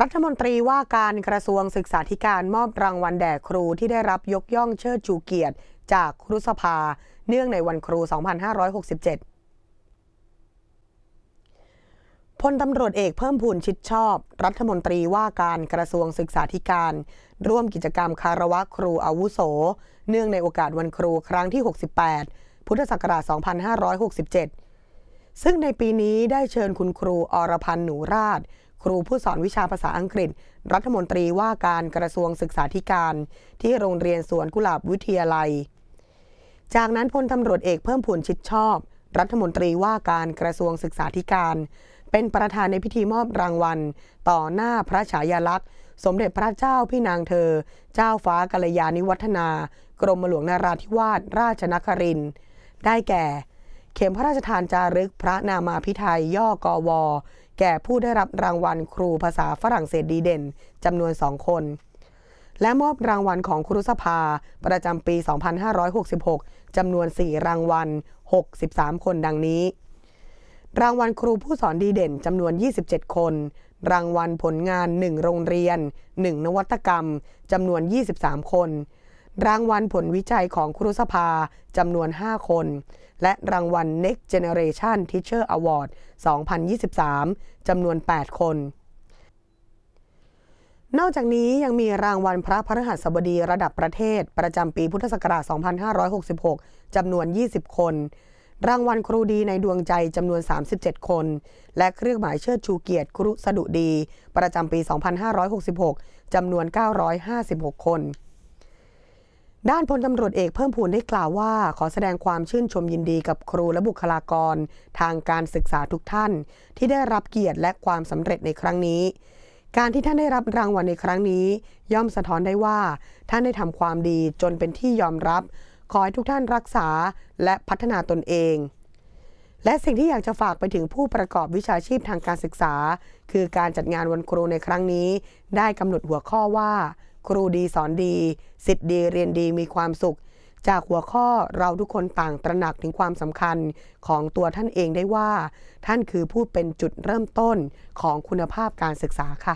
รัฐมนตรีว่าการกระทรวงศึกษาธิการมอบรางวัลแด่ครูที่ได้รับยกย่องเชิดชูเกียรติ จากครุสภา เนื่องในวันครู 2567 พลตำรวจเอกเพิ่มพูนชิดชอบ รัฐมนตรีว่าการกระทรวงศึกษาธิการ ร่วมกิจกรรมคารวะครูอาวุโส เนื่องในโอกาสวันครูครั้งที่ 68 พุทธศักราช 2567ซึ่งในปีนี้ได้เชิญคุณครูอรพันธ์หนูราช ครูผู้สอนวิชาภาษาอังกฤษ รัฐมนตรีว่าการกระทรวงศึกษาธิการ ที่โรงเรียนสวนกุหลาบวิทยาลัย จากนั้นพลตำรวจเอกเพิ่มพูนชิดชอบ รัฐมนตรีว่าการกระทรวงศึกษาธิการ เป็นประธานในพิธีมอบรางวัล ต่อหน้าพระฉายาลักษณ์ สมเด็จพระเจ้าพี่นางเธอ เจ้าฟ้ากัลยาณิวัฒนา กรมหลวงนาราธิวาสราชนครินได้แก่ เข็มพระราชทานจารึกพระนามาพิไทยย่อกอวอ แก่ผู้ได้รับรางวัลครูภาษาฝรั่งเศสดีเด่นจำนวนสองคน และมอบรางวัลของครุสภาประจำปี 2566จำนวน 4 รางวัล 63 คนดังนี้ รางวัลครูผู้สอนดีเด่นจำนวน 27 คน รางวัลผลงาน 1 โรงเรียน 1 นวัตกรรมจำนวน 23 คน รางวัลผลวิจัยของครุสภาจำนวน 5 คน และรางวัล Next Generation Teacher Award 2023 จำนวน 8 คน นอกจากนี้ยังมีรางวัลพระพฤหัสบดีระดับประเทศ ประจำปีพุทธศักราช 2566 จำนวน 20 คน รางวัลครูดีในดวงใจจำนวน 37 คน และเครื่องหมายเชิดชูเกียรติครุสดุดี ประจำปี 2566 จำนวน 956 คน ด้านพลตำรวจเอกเพิ่มพูนได้กล่าวว่า ขอแสดงความชื่นชมยินดีกับครูและบุคลากร ทางการศึกษาทุกท่าน ที่ได้รับเกียรติและความสำเร็จในครั้งนี้ การที่ท่านได้รับรางวัลในครั้งนี้ ย่อมสะท้อนได้ว่า ท่านได้ทำความดีจนเป็นที่ยอมรับ ขอให้ทุกท่านรักษาและพัฒนาตนเอง และสิ่งที่อยากจะฝากไปถึงผู้ประกอบวิชาชีพทางการศึกษา คือการจัดงานวันครูในครั้งนี้ ได้กำหนดหัวข้อว่า ครูดีสอนดีสิทธิ์ดีเรียนดีมีความสุข จากหัวข้อเราทุกคนต่างตระหนักถึงความสำคัญของตัวท่านเองได้ว่า ท่านคือผู้เป็นจุดเริ่มต้นของคุณภาพการศึกษาค่ะ